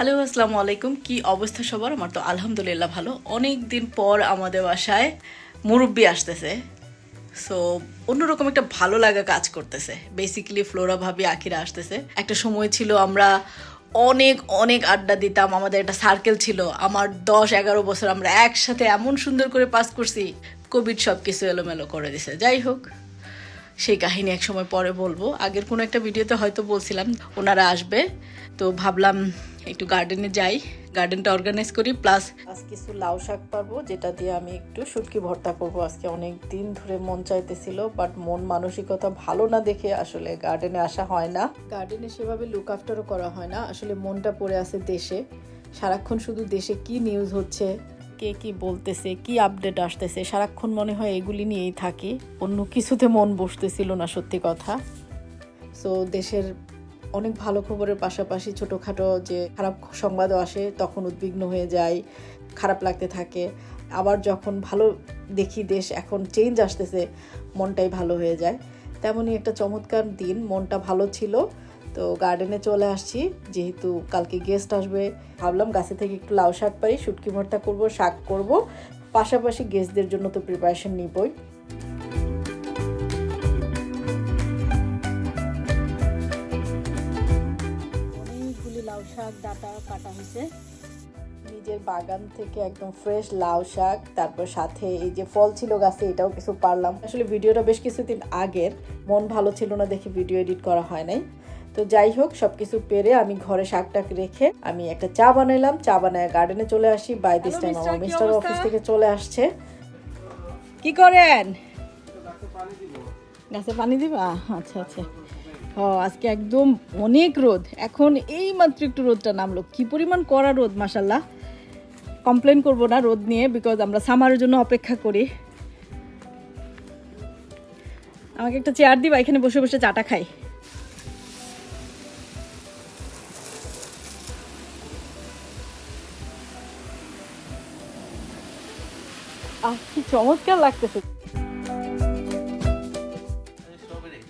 Hello, আসসালামু আলাইকুম। কি অবস্থা সবার? আমার তো আলহামদুলিল্লাহ ভালো। অনেক দিন পর আমাদের বাসায় মুরব্বি আসতেছে। সো অন্যরকম একটা ভালো লাগা কাজ করতেছে। বেসিক্যালি ফ্লোরা ভাবি, আখিরা আসতেছে। একটা সময় ছিল আমরা অনেক অনেক আড্ডা দিতাম। আমাদের একটা সার্কেল ছিল। আমার দশ, এগারো বছর আমরা একসাথে এমন সুন্দর করে পাস করছি। কোভিড সব কিছু এলোমেলো করে দিছে। যাই হোক। সেই কাহিনী এক সময় পরে বলব। আগের কোনো একটা ভিডিওতে হয়তো বলছিলাম, ওনারা আসবে। তো ভাবলাম একটু গার্ডেনে যাই। গার্ডেনটা অর্গানাইজ করি প্লাস আজ কিছু লাউ শাক পারব, যেটা দিয়ে আমি একটু শুটকি ভর্তা করব। আজকে অনেক দিন ধরে মন চাইতেছিল বাট মন মানসিকতা ভালো না দেখে আসলে গার্ডেনে আসা হয় না। গার্ডেনে সেভাবে লুক আফটারও করা হয় না। আসলে মনটা পড়ে আছে দেশে। সারাক্ষণ শুধু দেশে কি নিউজ হচ্ছে? কে কি বলতেছে, কি আপডেট আসতেছে, সারাক্ষণ মনে হয় এগুলি নিয়েই থাকি, অন্য কিছুতে মন বসতেছিল না সত্যি কথা। সো দেশের অনেক ভালো খবরের পাশাপাশি ছোটোখাটো যে খারাপ সংবাদও আসে, তখন উদ্বিগ্ন হয়ে যায় খারাপ লাগতে থাকে। আবার যখন ভালো দেখি দেশ এখন চেঞ্জ আসতেছে, মনটাই ভালো হয়ে যায়। তেমনই একটা চমৎকার দিন, মনটা ভালো ছিল। তো গার্ডেনে চলে আসছি। যেহেতু কালকে গেস্ট আসবে, ভাবলাম গাছে থেকে একটু লাউ শাক পারি শুটকি ভর্তা করব, শাক করব। পাশাপাশি গেস্টদের জন্য তো প্রিপারেশন নিবই। অনেকগুলি লাউ শাক, ডাটা কাটা হয়েছে। নিজের বাগান থেকে একদম ফ্রেশ লাউ শাক তারপর সাথে এই যে ফল ছিল গাছে এটাও কিছু পারলাম। আসলে ভিডিওটা বেশ কিছুদিন আগের মন ভালো ছিল না দেখে ভিডিও এডিট করা হয় নাই। তো যাই হোক সব কিছু পেরে আমি ঘরে শাকটাক রেখে আমি একটা চা বানাইলাম। চা বানায় গার্ডেনে চলে আসি। বাই দিস টাইম আমার মিস্টার অফিস থেকে চলে আসছে। কি করেন? গাছে পানি দিবা। আচ্ছা আচ্ছা। ও আজকে একদম অনেক রোদ। এখন এই মাত্র একটু রোদটা নামলো। কি পরিমাণ কড়া রোদ মাসাল্লাহ কমপ্লেন করব না রোদ নিয়ে বিকজ আমরা সামারের জন্য অপেক্ষা করি। আমাকে একটা চেয়ার দিবা, এখানে বসে বসে চাটা খাই। চমৎকার লাগতেছে। স্ট্রবেরি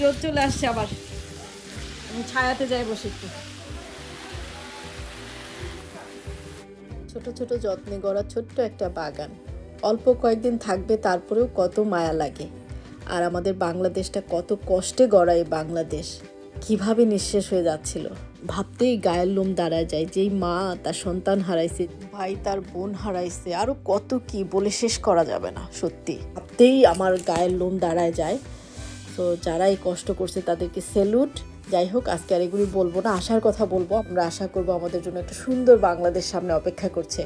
রোদ চলে আসছে আবার। আমি ছায়াতে যাই বসে একটু। ছোট ছোট যত্নে গড়া ছোট্ট একটা বাগান। অল্প কয়েকদিন থাকবে, তারপরেও কত মায়া লাগে। আর আমাদের বাংলাদেশটা কত কষ্টে গড়া এই বাংলাদেশ। কীভাবে নিঃশেষ হয়ে যাচ্ছিল। ভাবতেই গায়ের লোম দাঁড়ায় যায়, যেই মা তার সন্তান হারাইছে, ভাই তার বোন হারাইছে আরও কত কি বলে শেষ করা যাবে না, সত্যি। ভাবতেই আমার গায়ের লোম দাঁড়ায় যায়। তো যারা এই কষ্ট করছে তাদেরকে সেলুট যাই হোক আজকে আর এগুলি বলব না আশার কথা বলব। আমরা আশা করব আমাদের জন্য একটা সুন্দর বাংলাদেশ সামনে অপেক্ষা করছে।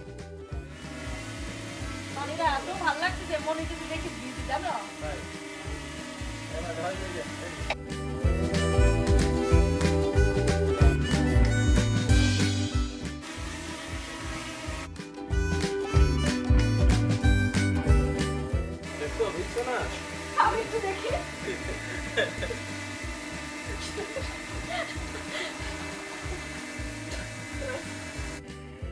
দেখো বুঝছ না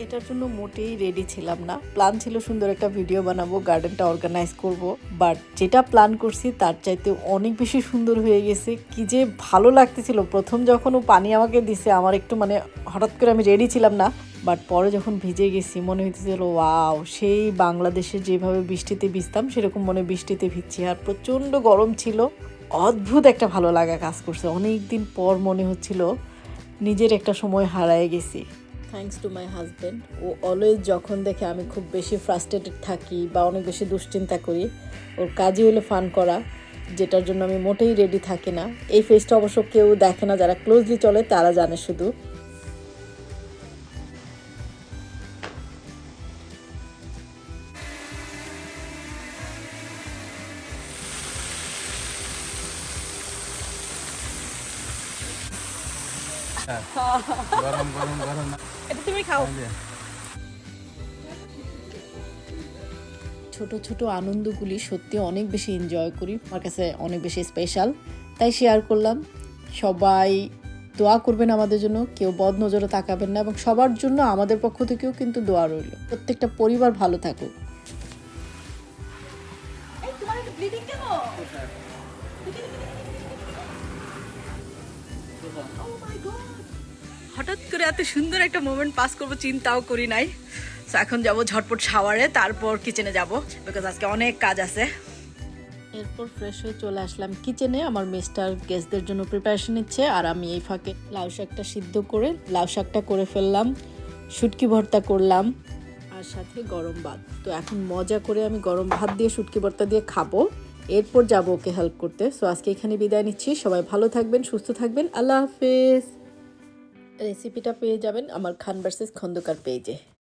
এটার জন্য মোটেই রেডি ছিলাম না। প্ল্যান ছিল সুন্দর একটা ভিডিও বানাবো গার্ডেনটা অর্গানাইজ করব বাট যেটা প্ল্যান করছি তার চাইতে অনেক বেশি সুন্দর হয়ে গেছে। কি যে ভালো লাগতেছিল। প্রথম যখন ও পানি আমাকে দিছে, আমার একটু মানে হঠাৎ করে আমি রেডি ছিলাম না। বাট পরে যখন ভিজে গেছি, মনে হইতেছিল ওয়াও, সেই বাংলাদেশে যেভাবে বৃষ্টিতে ভিজতাম, সেরকম মনে বৃষ্টিতে ভিজছি। আর প্রচণ্ড গরম ছিল। অদ্ভুত একটা ভালো লাগা কাজ করছে। অনেক দিন পর মনে হচ্ছিল নিজের একটা সময় হারায় গেছি। থ্যাঙ্কস টু মাই হাজব্যান্ড ও অলওয়েজ যখন দেখে আমি খুব বেশি ফ্রাস্ট্রেটেড থাকি বা অনেক বেশি দুশ্চিন্তা করি, ওর কাজই হলো ফান করা, যেটার জন্য আমি মোটেই রেডি থাকি না। এই ফেসটা অবশ্য কেউ দেখে না, যারা ক্লোজলি চলে, তারা জানে শুধু। আচ্ছা। গরম গরম গরম। এটা তুমি খাও। ছোট ছোট আনন্দগুলি সত্যি অনেক বেশি এনজয় করি। আমার কাছে অনেক বেশি স্পেশাল তাই শেয়ার করলাম। সবাই দোয়া করবেন আমাদের জন্য। কেউ বদ নজরে তাকাবেন না এবং সবার জন্য আমাদের পক্ষ থেকেও কিন্তু দোয়া রইল। প্রত্যেকটা পরিবার ভালো থাকুক। Oh my god! হঠাৎ করে এত সুন্দর একটা মোমেন্ট পাস করব, চিন্তাও করি নাই। তো এখন যাব ঝটপট শাওয়ারে তারপর কিচেনে যাব বিকজ আজকে অনেক কাজ আছে। এরপর ফ্রেশ হয়ে চলে আসলাম কিচেনে আমার মিস্টার গেস্টদের জন্য প্রিপারেশন নিচ্ছে, আর আমি এই ফাঁকে লাউ শাকটা সিদ্ধ করে, লাউ শাকটা করে ফেললাম, শুটকি ভর্তা করলাম, আর সাথে গরম ভাত। তো এখন মজা করে আমি গরম ভাত দিয়ে শুটকি ভর্তা দিয়ে খাব। এরপর যাব ওকে হেল্প করতে। সো আজকে এখানে বিদায় নিচ্ছি। সবাই ভালো থাকবেন, সুস্থ থাকবেন। আল্লাহ হাফেজ। রেসিপিটা পেয়ে যাবেন আমার খান ভার্সেস খন্দকার পেজে